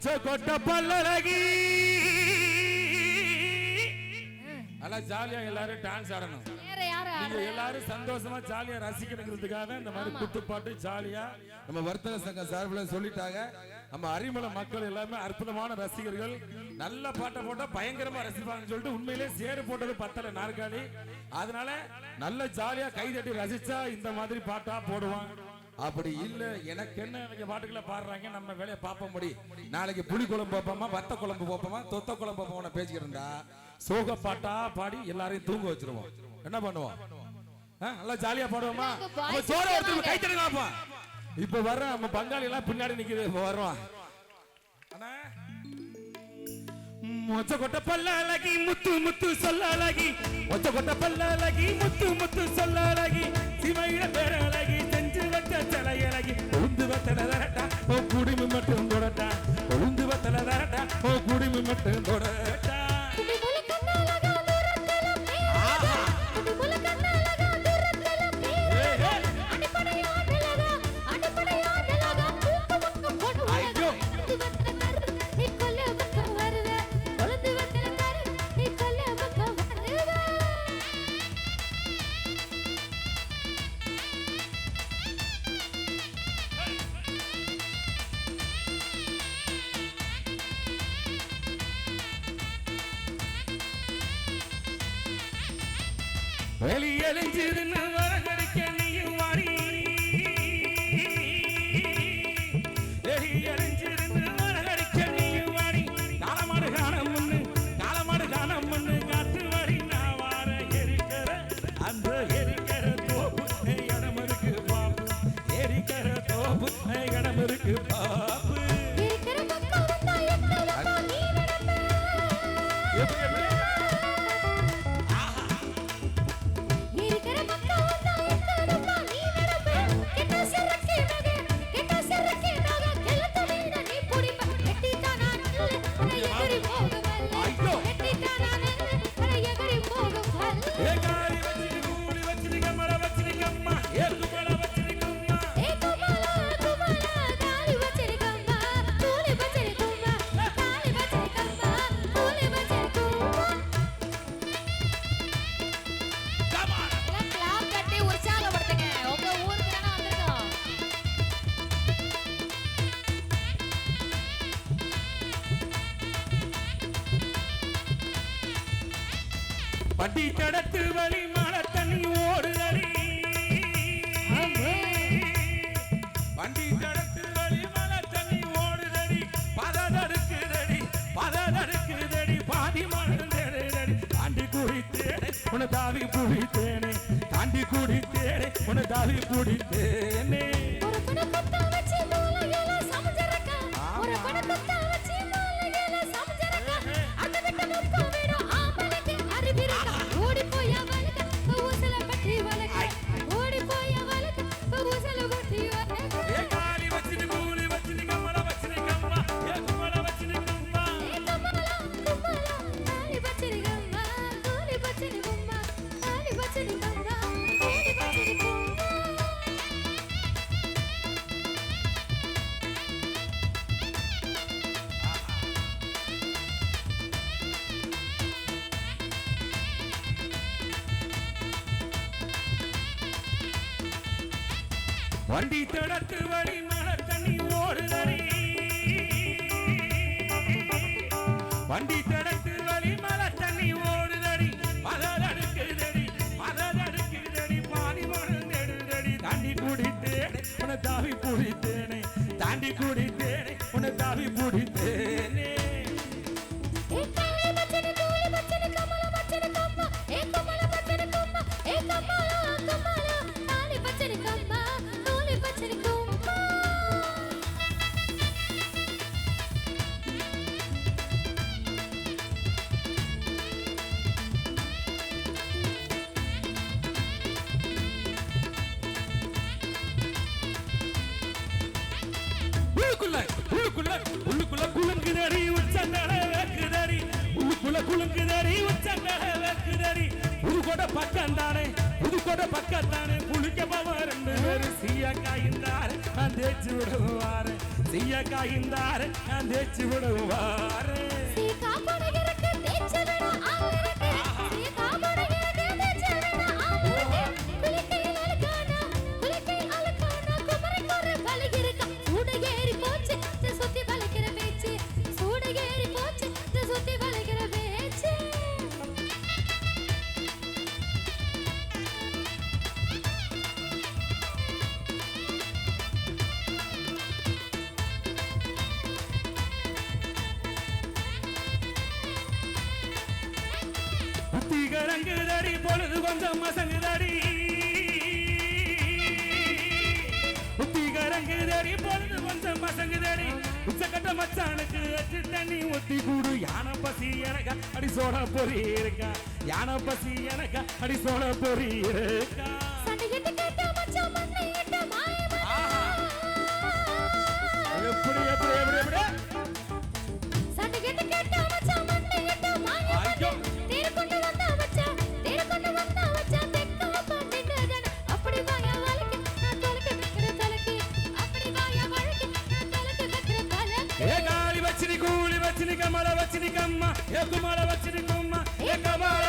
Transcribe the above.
கொட்ட பல்லழகி நல்லா ஜாலியா எல்லாரும் டான்ஸ் ஆடணும். நீங்க? எல்லாரும் சந்தோஷமா ஜாலியா ரசிக்கணுங்கிறதுக்காக இந்த மாதிரி குத்துப்பாட்டு ஜாலியா நம்ம வர்த்தக சங்க சார்பில் சொல்லிட்டாங்க. நம்ம அரிமள மக்கள் எல்லாமே அற்புதமான ரசிகர்கள். நல்ல பாட்டை போட்டா பயங்கரமா ரசிப்பாங்கன்னு சொல்லிட்டு உண்மையிலே சேரு போட்டது பத்தல நாற்காலி. அதனால நல்ல ஜாலியா கை தட்டி ரசிச்சா இந்த மாதிரி பாட்டா போடுவான் அப்படி இல்ல எனக்கு என்ன எனக்கு பாட்டுக்குள்ள பாடுறாங்க? நம்ம வேலையை பார்ப்ப முடி. நாளைக்கு புளி குழம்பு வைப்போமா வத்த குழம்பு வைப்போமா தொத்த குழம்பு வைப்போமா இருந்தா? சோக பாட்டா பாடி எல்லாரையும் தூங்க வச்சிருவோம். என்ன பண்ணுவோம்? ஆ, நல்லா ஜாலியா பாடுவோமா? சோற எடுத்து கேட்காது. கை தட்டுங்கப்பா இப்ப வர்ற நம்ம பங்காளி எல்லாம் பின்னாடி நிக்குது இப்ப வர்றோம் மொச்ச கொட்ட பல்ல அழகி முத்து முத்து சொல்ல அழகி. மொச்ச கொட்ட பல்ல அழகி முத்து முத்து சொல்ல அழகி. சிவையில பேர அழகி. செஞ்சு வச்ச சிலை வத்தல தரட்டா ஓ குடிமி மட்டும் தொடட்டா. உந்து வத்தல தரட்டா ஓ குடிமி மட்டும் தொடட்டா. வெளியெழிஞ்சிருன்னு வரகடிக்க நீயும் வாடி. வெளியெழிஞ்சிருன்னு வரகடிக்க நீயும் வாடி. காலமாடு காண முன்னு காலமாடு காண முன்னு காட்டு வழி நான் வார எரிக்கிற அந்த எரிக்கிற தோப்பு இடம் இருக்கு பாப்பு. எரிக்கிற தோப்பு இடம் இருக்கு பாப்பு. எப்படி பட்டி கடத்து வழி மழை தண்ணி ஓடுதடி வண்டி கடத்து வழி மழை தண்ணி ஓடுதடி பததடுக்குதடி பததடுக்குதடி பாதி மழந்தேடி தாண்டி குடித்தேனே உன தாவி குடித்தேனே. தாண்டி குடித்தேனே உன தாவி குடித்தேனே. வண்டி தடத்து வழி மழை தண்ணி ஓடுதடி வண்டி தடத்து வழி மழை தண்ணி ஓடுதடி மலர் அடுக்குதடி மலர் அடுக்குதடி பாதி மணம் நெடுதடி தாண்டி குடித்தேனே உன தாவி குடித்தேனே தாண்டி குடி உள்ளுக்குள்ள குலுங்குதடி உச்சந்தலை வைக்குதடி. உள்ளுக்குள்ள குலுங்குதடி உச்சந்தலை வைக்குதடி. புதுக்கோட பக்கம் தானே புதுக்கோட பக்கம் தானே குளிக்க பவர் ரெண்டு பேரும் சீய காய்ந்தார் நான் தேய்ச்சி விடுவாரு. சீய காய்ந்தார் நான் தேய்ச்சி விடுவாரு. திகழங்குதடி பொழுது கொஞ்சம் மசங்குதடி. திகழங்குதடி பொழுது கொஞ்சம் மசங்குதடி. உச்சக்கட்ட மச்சானுக்கு அச்சு தண்ணி ஒத்தி கூடு. யானை பசி எனக்கா அடி சோழ பொறி இருக்கா? யானை பசி எனக்கா அடி சோழ பொறி இருக்கா? ఎగమల వచ్చిన కమ్మ ఎగుమల వచ్చిన కొమ్మ ఎగమల